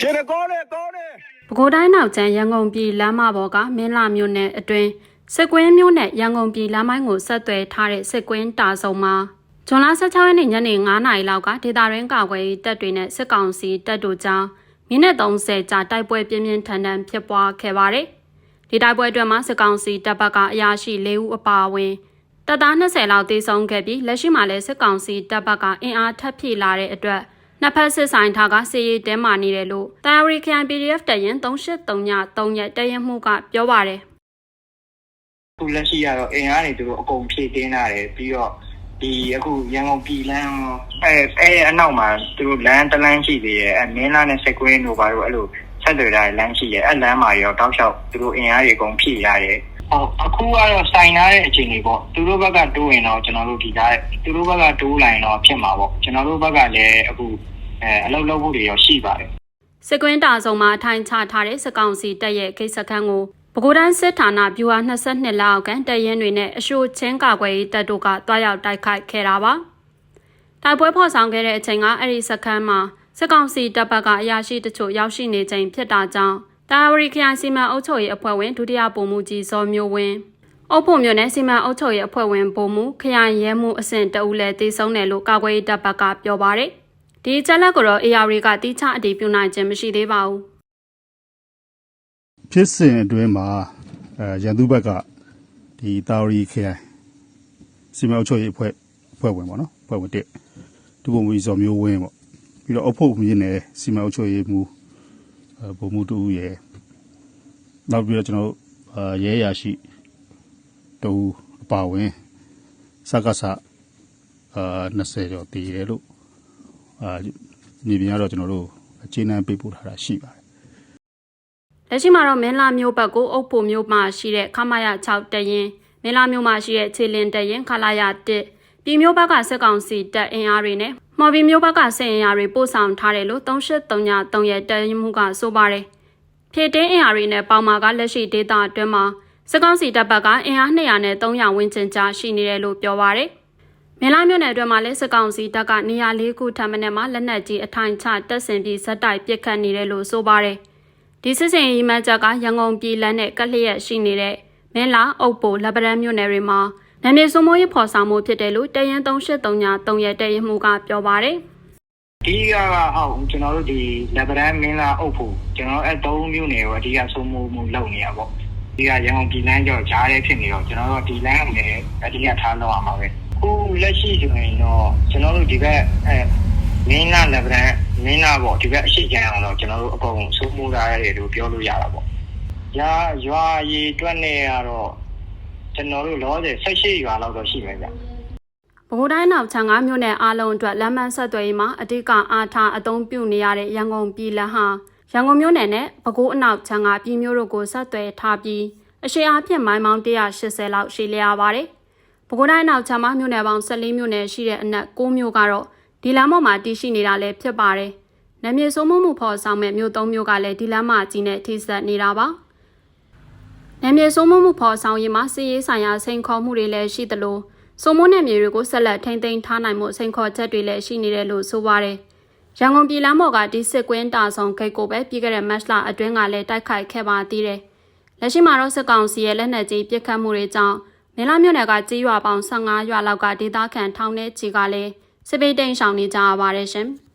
ခြေရကောနဲ့ကောနဲ့ပဲခူးတိုင်းနောက်ကျန်းရန်ကုန်ပြည်လမ်းမပေါ်ကမင်းလာမြို့နယ်အတွင်းစစ်ကွင်းမြို့နယ်ရန်ကုန်ပြည်လမ်းမိုင်းကိုဆက်သွယ်ထားတဲ့စစ်ကွင်းတာဆုံမှာဇွန်လ16ရက်နေ့ညနေ9:00နာရီလောက်ကဒေတာရင်းကာကွယ်ရေးတပ်တွေနဲ့စစ်ကောင်စီတပ်တို့ကြားမိနစ်30ကြာတိုက်ပွဲပြင်းပြင်းထန်ထန်ဖြစ်ပွားခဲ့ပါတယ်။ဒီတိုက်ပွဲအတွင်းမှာစစ်ကောင်စီတပ်ဘက်ကအရာရှိ၄ဦးအပါအဝင် တပ်သား20လောက်တေဆုံးခဲ့ပြီးလက်ရှိမှာလည်းစစ်ကောင်စီတပ်ဘက်ကအင်အားထပ်ဖြည့်လာတဲ့အတွက်နှစ်ဖက်စစ်ဆိုင်ထားကစစ်ရေးတဲမာနေတယ်လို့တာဝရီခရိုင် PDF တရင်383ည3ရက်တရင်မှုကပြောပါတယ်အခုလက်ရှိကတော့အင်အားတွေသူတို့အကုန်ဖြည့်တင်းလာတယ်ပြီးတော့ဒီအခုရန်ကုန်ပြည်လမ်းအဲအဲအနောက်မှာသူတို့လမ်းတစ်လမ်းရှိသေးတယ်အဲမင်းလာနဲ့စက်ကွင်းတို့ဘာလို့အဲ့လိုဆက်သွယ်ထားတဲ့လမ်းရှိတယ်အဲလမ်းမှာရောတောက်လျှောက်သူတို့အင်အားတွေအကုန်ဖြည့်ရတယ် ဟုတ်အခုကတော့စိုင်ထားတဲ့အခြေအနေပေါ့သူတို့ဘက်ကတိုးရင်တော့ကျွန်တော်တို့ဒီသားသူတို့ဘက်ကတိုးလိုက်ရင်တော့ဖြစ်မှာပေါ့ကျွန်တော်တို့ဘက်ကလည်းအခုအဲအလုပ်လုပ်ဖို့တွေရောရှိပါတယ်စစ်ကွင်းတာဆုံမှာအထိုင်ချထားတဲ့စစ်ကောင်စီတပ်ရဲ့ကိစ္စခန်းကိုပဲခူးတိုင်းစစ်ဌာနဗျူဟာ22လောက်အောက်ကန်တပ်ရင်းတွေနဲ့အရှိုချင်းကာကွယ်ရေးတပ်တို့ကတွားရောက်တိုက်ခိုက်ခဲ့တာပါတိုက်ပွဲဖော်ဆောင်ခဲ့တဲ့အချိန်ကအဲ့ဒီစခန်းမှာစစ်ကောင်စီတပ်ဘက်ကအရာရှိတချို့ရောက်ရှိနေချိန်ဖြစ်တာကြောင့် တာဝရီခရိုင်စီမံအုပ်ချုပ်ရေးအဖွဲ့ဝင်ဒုတိယဗိုလ်မှူးကြီးဇော်မျိုးဝင်းအုပ်ဖို့မြို့နယ်စီမံအုပ်ချုပ်ရေးအဖွဲ့ဝင်ဗိုလ်မှူးခရိုင်ရဲမှုအဆင့်တအူးလည်းတည်ဆုံးတယ်လို့ကာကွယ်ရေးတပ်ဘက်ကပြောပါတယ်ဒီချက်လက်ကိုတော့ AR ကတိကျအတည်ပြုနိုင်ခြင်းမရှိသေးပါဘူးဖြစ်စဉ်အတွင်းမှာအဲရန်သူဘက်ကဒီတာဝရီခရိုင်စီမံအုပ်ချုပ်ရေးအဖွဲ့အဖွဲ့ဝင်ပေါ့နော်အဖွဲ့ဝင်တစ်ဒုဗိုလ်မှူးကြီးစော်မျိုးဝင်းပေါ့ပြီးတော့အဖို့မြင့်နယ်စီမံအုပ်ချုပ်ရေးမှူးအဲ ဗိုလ်မှူးတူရယ်နောက်ပြီးတော့ကျွန်တော်တို့အာရဲရရှိတူအပါဝင်စက္ကစအာ20ကျော်တည်တယ်လို့အာမြေပြင်ကတော့ကျွန်တော်တို့အခြေအနေပေးပို့ထားတာရှိပါတယ်လက်ရှိမှာတော့မင်းလာမျိုးဘက်ကိုအုပ်ဖို့မျိုးမှာရှိတဲ့ခမာယ6တရင်မင်းလာမျိုးမှာရှိတဲ့ခြေလင်တရင်ခလာရ1ပြည်မျိုးဘက်ကစစ်ကောင်စီတပ်အင်အားတွေနဲ့ မော်ဘီမျိုးဘက်ကစစ်အင်အားတွေပို့ဆောင်ထားတယ်လို့3839ရဲ့တရင်မှုကဆိုပါတယ်ဖြည့်တင်းအင်အားတွေနဲ့ပေါင်မာကလက်ရှိဒေတာအတွင်းမှာစစ်ကောင်စီတပ်ဘက်ကအင်အား200နဲ့300ဝန်းကျင်ကြားရှိနေတယ်လို့ပြောပါတယ်မင်းလာမျိုးနယ်အတွင်းမှာလည်းစစ်ကောင်စီတပ်ကနေရာ၄ခုထပ်မံနဲ့မှလက်နက်ကြီးအထိုင်ချတပ်ဆင်ပြီးဇက်တိုက်ပစ်ခတ်နေတယ်လို့ဆိုပါတယ်။ဒီစစ်စင်ရီမန်းချက်ကရန်ကုန်ပြည်လမ်းနဲ့ကက်လျက်ရှိနေတဲ့မင်းလာအုပ်ပိုလက်ပရန်မြို့နယ်တွေမှာ နာမည်စုံမိုးရေးဖော်ဆောင်မှုဖြစ်တယ်လို့တရင်383ည3ရက်တရင်မှုကပြောပါတယ်ဒီကကဟုတ်ကျွန်တော်တို့ဒီလက်ဗရန်မင်းလာအုပ်ဖို့ကျွန်တော်အဲသုံးမျိုးနေကိုအဓိကဆုံးမှုမှုလုပ်နေရပေါ့ဒီကရန်ကုန်ပြည်လမ်းကျော်ဂျားရဲဖြစ်နေတော့ကျွန်တော်တို့ဒီလမ်းကိုလည်းအဓိကထားလုပ်ရမှာပဲခုလက်ရှိဆိုရင်တော့ကျွန်တော်တို့ဒီဘက်အဲမင်းလာလက်ဗရန်မင်းလာပေါ့ဒီဘက်အရှိကျန်အောင်တော့ကျွန်တော်တို့အကုန်ဆုံးမှုထားရတယ်လို့ပြောလို့ရတာပေါ့ရာရွာရီတွက်နေရတော့ ကျွန်တော်တို့လောဆယ်18ရွာလောက်တော့ရှိမယ်ဗျ။ဗဟိုတိုင်းနောက်ချန်ကမြို့နယ်အားလုံးအတွက်လမ်းမဆက်သွယ်ရေးမှာအဓိကအားထားအသုံးပြုနေရတဲ့ရန်ကုန်ပြည်လမ်းဟာရန်ကုန်မြို့နယ်နဲ့ပဲခူးအနောက်ချန်ကပြည်မျိုးတို့ကိုဆက်သွယ်ထားပြီးအရှိအားဖြင့်မိုင်ပေါင်း180လောက်ရှိလျားပါတယ်။ပဲခူးတိုင်းနောက်ချန်မှာမြို့နယ်ပေါင်း14မြို့နယ်ရှိတဲ့အနက်9မြို့ကတော့ဒီလမ်းပေါ်မှာတည်ရှိနေတာလည်းဖြစ်ပါတယ်။နာမည်ဆိုးမှုမှုဖော်ဆောင်မဲ့မြို့၃မြို့ကလည်းဒီလမ်းမကြီးနဲ့ထိစပ်နေတာပါ။ နာမည်ဆိုးမှုမှုဖော်ဆောင်ရေးမှာစီးရေးဆိုင်ရာစိန်ခေါ်မှုတွေလည်းရှိသလိုစုံမနယ်မြေတွေကိုဆက်လက်ထိန်းသိမ်းထားနိုင်မှုစိန်ခေါ်ချက်တွေလည်းရှိနေတယ်လို့ဆိုပါတယ်။ရန်ကုန်ပြည်လမ်းပေါ်ကဒီစစ်ကွင်းတာဆောင်ဂိတ်ကိုပဲပြီးခဲ့တဲ့မတ်လအတွင်းကလည်းတိုက်ခိုက်ခဲ့ပါသေးတယ်။လက်ရှိမှာတော့စစ်ကောင်စီရဲ့လက်နက်ကြီးပစ်ခတ်မှုတွေကြောင့်မင်းလာမြို့နယ်ကကြီးရွာပေါင်း15ရွာလောက်ကဒေသခံထောင်ထဲချီကလည်းစစ်ပေးတိန်ရှောင်နေကြရပါတယ်ရှင်။